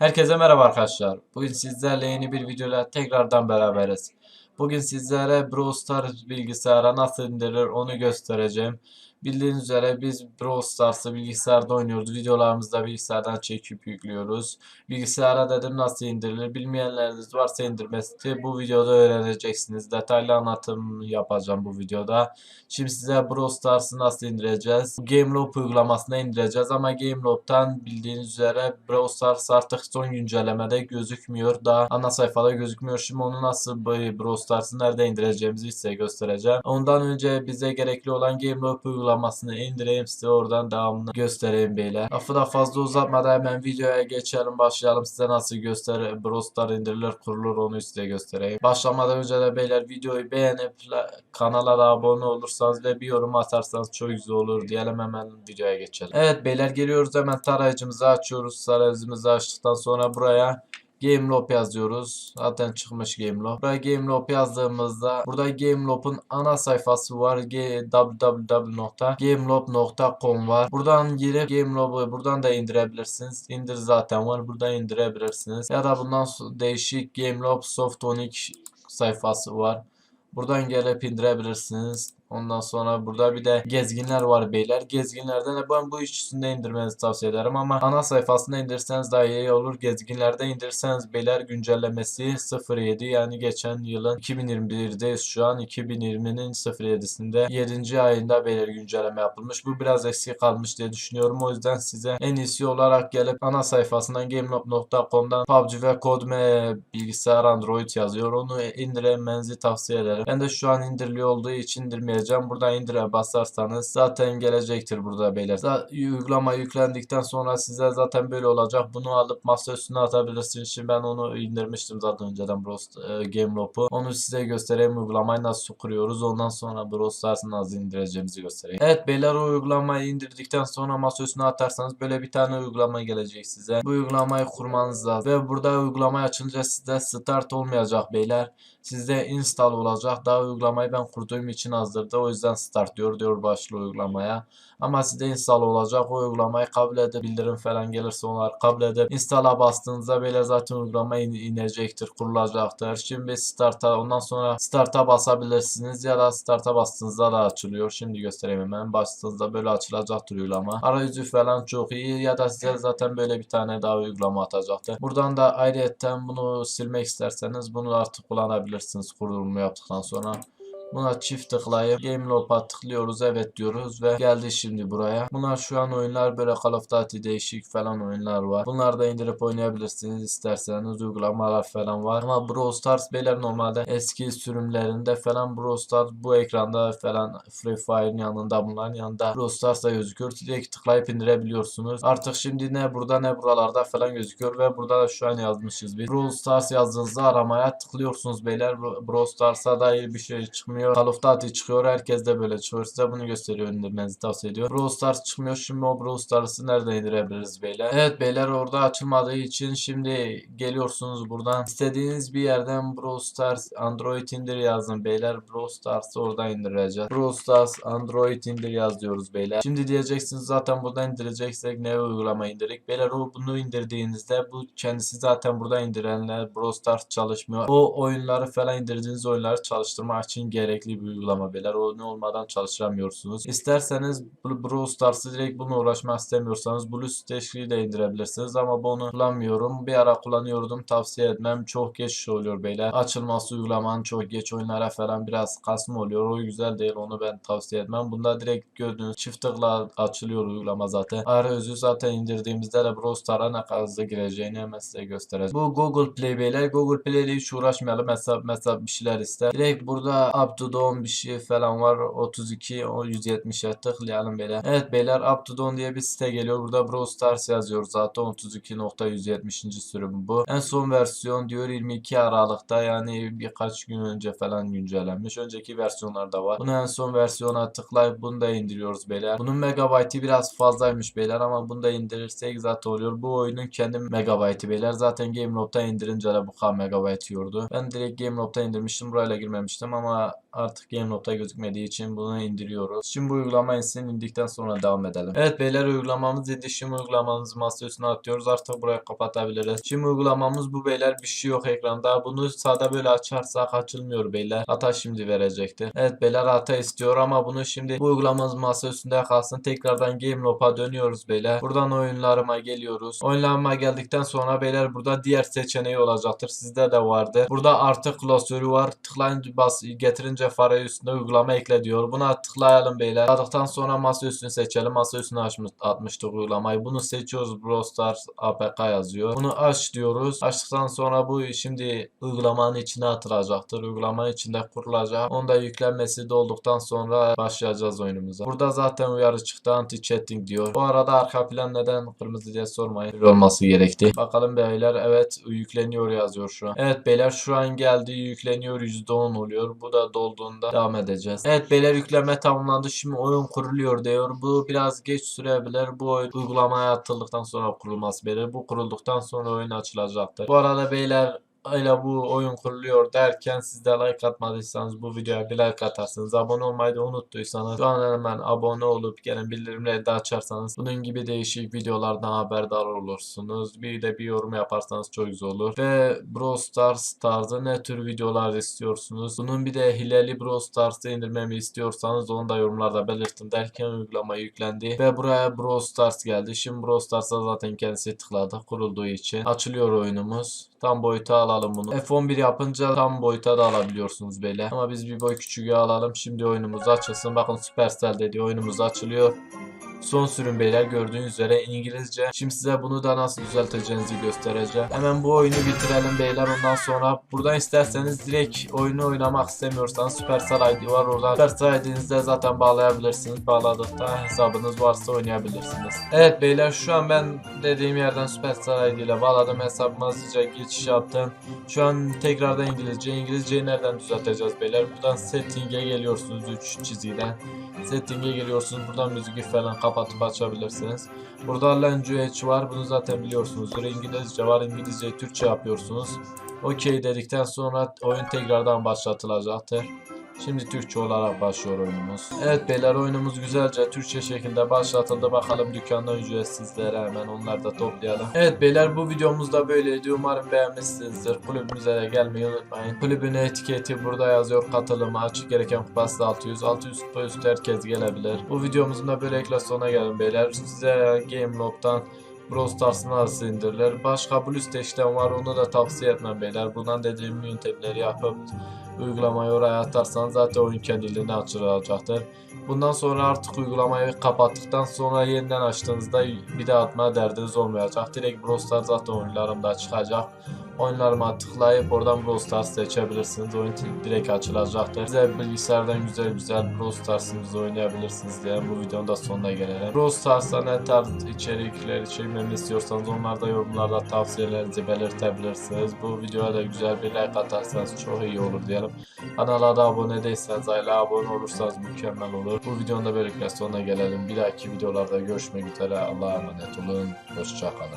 Herkese merhaba arkadaşlar. Bugün sizlerle yeni bir videoyla tekrardan beraberiz. Bugün sizlere Brawl Stars bilgisayara nasıl indirilir onu göstereceğim. Bildiğiniz üzere biz Brawl Stars'ı bilgisayarda oynuyoruz. Videolarımızı da bilgisayardan çekip yüklüyoruz. Bilgisayara dedim nasıl indirilir. Bilmeyenleriniz varsa indirmesi bu videoda öğreneceksiniz. Detaylı anlatım yapacağım bu videoda. Şimdi size Brawl Stars'ı nasıl indireceğiz? Gameloop uygulamasına indireceğiz ama Gameloop'tan bildiğiniz üzere Brawl Stars artık son güncellemede gözükmüyor. Daha ana sayfada gözükmüyor. Şimdi onu nasıl Brawl Stars'ı nerede indireceğimizi size göstereceğim. Ondan önce bize gerekli olan Gameloop uygulamasını indireyim size oradan devamını göstereyim beyler. Lafı da fazla uzatmadan hemen videoya geçelim başlayalım. Size nasıl göster Brawl Stars indirilir kurulur onu size göstereyim. Başlamadan önce de beyler videoyu beğenip la- kanala da abone olursanız ve bir yorum atarsanız çok güzel olur diyelim hemen videoya geçelim. Evet beyler geliyoruz hemen tarayıcımızı açıyoruz. Tarayıcımızı açtıktan sonra buraya Gameloop yazıyoruz. Zaten çıkmış Gameloop. Buraya Gameloop yazdığımızda burada Gameloop'un ana sayfası var. Www.gameloop.com var. Buradan girip Gameloop'u buradan da indirebilirsiniz. İndir zaten var. Buradan indirebilirsiniz. Ya da bundan değişik Gameloop Softonic sayfası var. Buradan gelip indirebilirsiniz. Ondan sonra burada bir de gezginler var beyler. Gezginlerden de ben bu üçüsünde indirmenizi tavsiye ederim ama ana sayfasında indirseniz daha iyi olur. Gezginlerde indirseniz beyler güncellemesi 07 yani geçen yılın 2021'deyiz şu an 2020'nin 07'sinde 7. ayında beyler güncelleme yapılmış. Bu biraz eksik kalmış diye düşünüyorum. O yüzden size en iyisi olarak gelip ana sayfasından gameloop.com'dan PUBG ve Codeme bilgisayar Android yazıyor. Onu indirmenizi tavsiye ederim. Ben de şu an indiriliyor olduğu için indirmeyeceğim. Buradan indire basarsanız zaten gelecektir burada beyler. Za- Uygulama yüklendikten sonra size zaten böyle olacak. Bunu alıp masa üstüne atabilirsiniz. Şimdi ben onu indirmiştim zaten önceden Brawl e, Gameloop'u. Onu size göstereyim uygulamayı nasıl kuruyoruz. Ondan sonra Brawl nasıl indireceğimizi göstereyim. Evet beyler o uygulamayı indirdikten sonra masa üstüne atarsanız böyle bir tane uygulama gelecek size. Bu uygulamayı kurmanız lazım. Ve burada uygulamayı açınca sizde start olmayacak beyler. Sizde install olacak. Daha uygulamayı ben kurduğum için azdırdı. O yüzden start diyor diyor başlı uygulamaya. Ama sizde install olacak. O uygulamayı kabul edip bildirim falan gelirse onları kabul edip install'a bastığınızda böyle zaten uygulama in- inecektir, kurulacaktır. Şimdi start'a ondan sonra start'a basabilirsiniz ya da start'a bastığınızda da açılıyor. Şimdi göstereyim hemen. Bastığınızda böyle açılacaktır uygulama. Arayüzü falan çok iyi ya da size zaten böyle bir tane daha uygulama atacaktır. Buradan da ayrıyetten bunu silmek isterseniz bunu artık kullanabilirsiniz kurulumu yaptıktan sonra. Buna çift tıklayıp Game Loop'a tıklıyoruz evet diyoruz ve geldi şimdi buraya. Bunlar şu an oyunlar böyle Call of Duty değişik falan oyunlar var. Bunları da indirip oynayabilirsiniz isterseniz uygulamalar falan var. Ama Brawl Stars beyler normalde eski sürümlerinde falan Brawl Stars bu ekranda falan Free Fire'ın yanında bunların yanında Brawl Stars da gözüküyor. Direkt tıklayıp indirebiliyorsunuz. Artık şimdi ne burada ne buralarda falan gözüküyor ve burada da şu an yazmışız biz. Brawl Stars yazdığınızda aramaya tıklıyorsunuz beyler. Bra- Brawl Stars'a dair bir şey çıkmıyor. Call of Duty çıkıyor. Herkes de böyle çıkıyor. Size bunu gösteriyor indirmenizi tavsiye ediyor. Brawl Stars çıkmıyor. Şimdi o Brawl Stars'ı nereden indirebiliriz beyler? Evet beyler orada açılmadığı için şimdi geliyorsunuz buradan. İstediğiniz bir yerden Brawl Stars Android indir yazın beyler. Brawl Stars'ı oradan indireceğiz. Brawl Stars Android indir yaz diyoruz beyler. Şimdi diyeceksiniz zaten buradan indireceksek ne uygulama indirdik. Beyler o bunu indirdiğinizde bu kendisi zaten burada indirenler Brawl Stars çalışmıyor. O oyunları falan indirdiğiniz oyunları çalıştırmak için gerekli bir uygulama beyler. O ne olmadan çalıştıramıyorsunuz. İsterseniz Br- Brawl Stars'ı direkt bununla uğraşmak istemiyorsanız BlueStacks de indirebilirsiniz ama bunu kullanmıyorum. Bir ara kullanıyordum. Tavsiye etmem. Çok geç oluyor beyler. Açılması uygulamanın çok geç oyunlara falan biraz kasma oluyor. O güzel değil. Onu ben tavsiye etmem. Bunda direkt gördüğünüz çift tıkla açılıyor uygulama zaten. Arayüzü zaten indirdiğimizde de Brawl Stars'a ne kadar hızlı gireceğini hemen size göstereceğim. Bu Google Play beyler. Google Play ile hiç uğraşmayalım. Hesap hesap bir şeyler ister. Direkt burada up to date bir şey falan var. 32 o 170'e tıklayalım beyler. Evet beyler up to diye bir site geliyor. Burada Brawl Stars yazıyor zaten 32.170. sürüm bu. En son versiyon diyor 22 Aralık'ta yani birkaç gün önce falan güncellenmiş. Önceki versiyonlarda var. Bunu en son versiyona tıklayıp bunu da indiriyoruz beyler. Bunun megabaytı biraz fazlaymış beyler ama bunu da indirirsek zaten oluyor. Bu oyunun kendi megabaytı beyler. Zaten Gameloop'ta indirince de bu kadar megabayt yiyordu. Ben direkt Gameloop'ta indirmiştim. Burayla girmemiştim ama artık GameLob'da gözükmediği için bunu indiriyoruz. Şimdi bu uygulama insin indikten sonra devam edelim. Evet beyler uygulamamız indi. Şimdi uygulamamızı masa üstüne atıyoruz. Artık burayı kapatabiliriz. Şimdi uygulamamız bu beyler. Bir şey yok ekranda. Bunu sağda böyle açarsak açılmıyor beyler. Hata şimdi verecekti. Evet beyler hata istiyor ama bunu şimdi bu uygulamamız masa üstünde kalsın. Tekrardan GameLob'a dönüyoruz beyler. Buradan oyunlarıma geliyoruz. Oyunlarıma geldikten sonra beyler burada diğer seçeneği olacaktır. Sizde de vardı. Burada artık klasörü var. Tıklayınca bas getirince fareyi üstüne uygulama ekle diyor. Buna tıklayalım beyler. Tıkladıktan sonra masa üstünü seçelim. Masa üstüne açmış, atmıştık uygulamayı. Bunu seçiyoruz. Brawl APK yazıyor. Bunu aç diyoruz. Açtıktan sonra bu şimdi uygulamanın içine atılacaktır. Uygulamanın içinde kurulacak. Onda yüklenmesi dolduktan sonra başlayacağız oyunumuza. Burada zaten uyarı çıktı. Anti chatting diyor. Bu arada arka plan neden kırmızı diye sormayın. Olması gerekti. Bakalım beyler. Evet yükleniyor yazıyor şu an. Evet beyler şu an geldi. Yükleniyor. %10 oluyor. Bu da dolduğunda devam edeceğiz. Evet beyler yükleme tamamlandı. Şimdi oyun kuruluyor diyor. Bu biraz geç sürebilir. Bu oyun uygulamaya atıldıktan sonra kurulması beyler. Bu kurulduktan sonra oyun açılacaktır. Bu arada beyler Öyle bu oyun kuruluyor derken siz de like atmadıysanız bu videoya bir like atarsınız. Abone olmayı da unuttuysanız şu an hemen abone olup gelen bildirimleri de açarsanız bunun gibi değişik videolardan haberdar olursunuz. Bir de bir yorum yaparsanız çok güzel olur. Ve Brawl Stars tarzı ne tür videolar istiyorsunuz? Bunun bir de hileli Brawl Stars'ı indirmemi istiyorsanız onu da yorumlarda belirtin derken uygulama yüklendi. Ve buraya Brawl Stars geldi. Şimdi Brawl Stars'a zaten kendisi tıkladı kurulduğu için. Açılıyor oyunumuz. Tam boyuta alalım bunu. F11 yapınca tam boyuta da alabiliyorsunuz böyle. Ama biz bir boy küçüğü alalım. Şimdi oyunumuz açılsın. Bakın Supercell dedi oyunumuz açılıyor. Son sürüm beyler gördüğünüz üzere İngilizce. Şimdi size bunu da nasıl düzelteceğinizi göstereceğim. Hemen bu oyunu bitirelim beyler. Ondan sonra buradan isterseniz direkt oyunu oynamak istemiyorsanız Supercell ID var. Oradan Supercell ID'nizde zaten bağlayabilirsiniz. Bağladıkta hesabınız varsa oynayabilirsiniz. Evet beyler şu an ben dediğim yerden Supercell ID ile bağladım. Hesabıma hızlıca geçiş yaptım. Şu an tekrardan İngilizce. İngilizceyi nereden düzelteceğiz beyler? Buradan setting'e geliyorsunuz 3 çizgiden. Setting'e geliyorsunuz. Buradan müziği falan kapatıp açabilirsiniz. Burada Language var. Bunu zaten biliyorsunuzdur. İngilizce var. İngilizceyi Türkçe yapıyorsunuz. OK dedikten sonra oyun tekrardan başlatılacaktır. Şimdi Türkçe olarak başlıyor oyunumuz. Evet beyler oyunumuz güzelce Türkçe şekilde başlatıldı. Bakalım dükkanda ücretsizlere hemen onları da toplayalım. Evet beyler bu videomuz da böyleydi. Umarım beğenmişsinizdir. Kulübümüze de gelmeyi unutmayın. Kulübün etiketi burada yazıyor. Katılımı açık gereken kupası da 600. 600 kupa üstü herkes gelebilir. Bu videomuzun da böylelikle sona gelin beyler. Size GameLob'dan Brawl Stars'ın arası indirilir. Başka Blue işlem var onu da tavsiye etmem beyler. Buradan dediğim yöntemleri yapıp uygulamayı oraya atarsanız zaten oyun kendiliğinden açılacaktır. Bundan sonra artık uygulamayı kapattıktan sonra yeniden açtığınızda bir daha atma derdiniz olmayacak. Direkt Brawl Stars zaten oyunlarımda çıkacak. Oyunlarıma tıklayıp oradan Brawl Stars seçebilirsiniz. Oyun direkt açılacaktır. Size bilgisayardan güzel güzel Brawl Stars'ınızı oynayabilirsiniz diye bu videonun da sonuna gelelim. Brawl Stars'ta ne tarz içerikler çekmemi istiyorsanız onları da yorumlarda tavsiyelerinizi belirtebilirsiniz. Bu videoya da güzel bir like atarsanız çok iyi olur diyelim. Kanala da abone değilseniz hala abone olursanız mükemmel olur. Bu videonun da böylelikle sonuna gelelim. Bir dahaki videolarda görüşmek üzere. Allah'a emanet olun. Hoşçakalın.